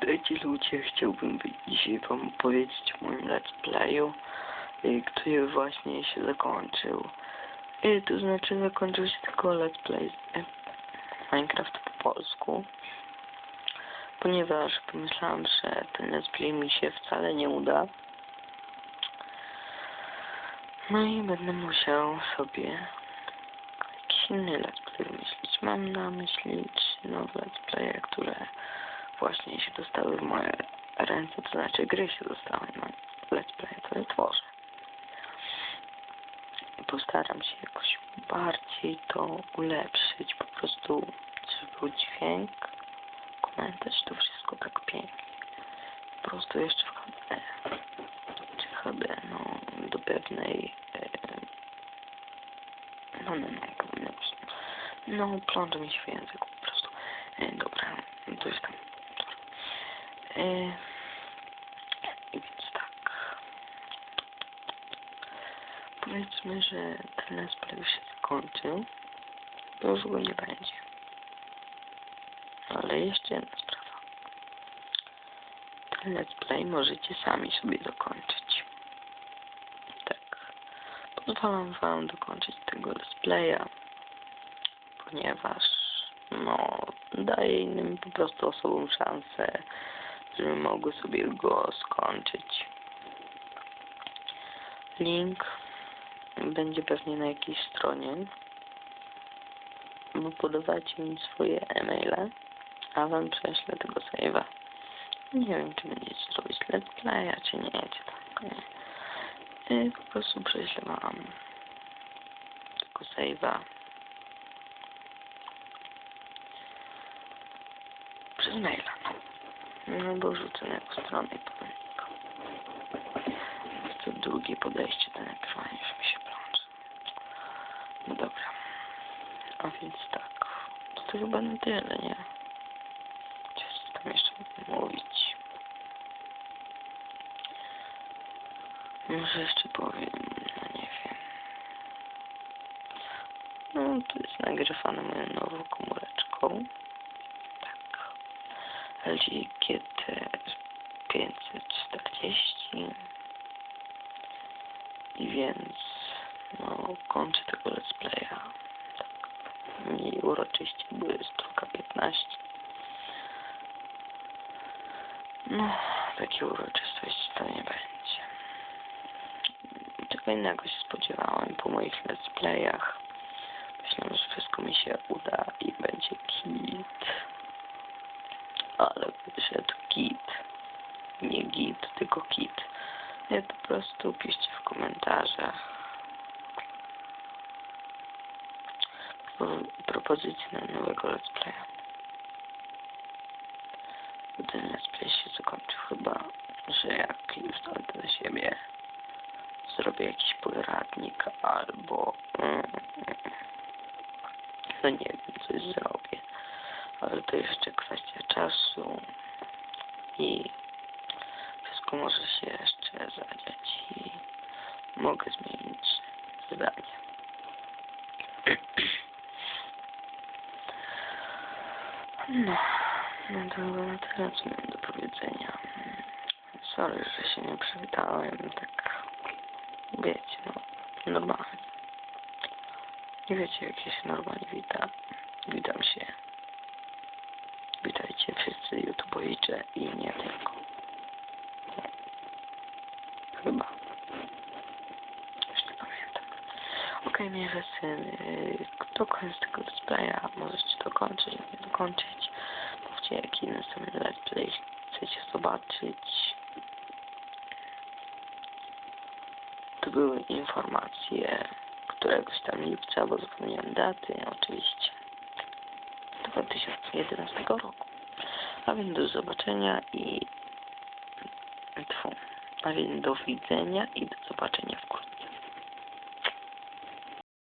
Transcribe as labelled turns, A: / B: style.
A: Witajcie ludzie, chciałbym dzisiaj wam opowiedzieć o moim let's playu, y, który właśnie się zakończył. Y, To znaczy zakończył się tylko let's play y, Minecraft po polsku, ponieważ pomyślałam, że ten let's play mi się wcale nie uda. No i będę musiał sobie jakiś inny let's play wymyślić. Mam na myśli trzy nowe let's playe, które właśnie się dostały w moje ręce, to znaczy gry się dostały na let's play, które tworzę. Postaram się jakoś bardziej to ulepszyć, po prostu, żeby był dźwięk, komentarz, to wszystko tak pięknie. Po prostu jeszcze w HD, czy HD, no, do pewnej, e, no, no, no, no, no, mi się w język po prostu. E, dobra, jest tam. E, więc tak. Powiedzmy, że ten już się skończył. To już go nie będzie. Ale jeszcze jedna sprawa. Ten let's play możecie sami sobie dokończyć. Tak. Pozwalam wam dokończyć tego let's playa, ponieważ no, daje innym po prostu osobom szansę, żeby mogły sobie go skończyć. Link będzie pewnie na jakiejś stronie, bo podawajcie mi swoje e-maile, a wam prześlę tego save'a. Nie wiem, czy będziecie zrobić let's playa, czy nie, czy tak, nie. I po prostu prześlę wam tego save'a. Przez maila. No bo rzucę jakąś stronę i to drugie podejście nagrywania, już mi się plącze. No dobra. A więc tak. To, to chyba na tyle, nie? Coś tam jeszcze mówić. Może jeszcze powiem, no nie wiem. No, to jest nagrywane moją nową komóreczką. Tak. LG GT 540 i więc no kończę tego let's playa. Tak. Mniej uroczyście, bo jest druga 15 no takiej uroczystości to nie będzie. Czego innego się spodziewałem po moich let's playach. Myślałem, że wszystko mi się uda i będzie kit ale wyszedł git. Nie git, tylko kit. Nie, po prostu piszcie w komentarzach pro- propozycje na nowego let's playa. Ten let's play się zakończył chyba, że jak już dojdę do siebie, zrobię jakiś poradnik albo mm, no nie wiem, coś zrobię ale to jeszcze kwestia czasu i wszystko może się jeszcze zadziać i mogę zmienić zdanie. No, no to chyba na tyle, co miałem do powiedzenia. Sorry, że się nie przywitałem, tak wiecie, no, normalnie. Nie wiecie, jak się normalnie wita. Witam się. Witajcie wszyscy youtubowicze i nie tylko. Chyba. Już nie pamiętam. Okej, okay, mniejsza syn. Kto koniec tego displaya? Możecie dokończyć, nie dokończyć. Mówcie, jaki następny let's play chcecie zobaczyć. To były informacje któregoś tam lipca, bo zapomniałem daty, oczywiście. 2011 roku. A więc do zobaczenia i tfu, a więc do widzenia i do zobaczenia w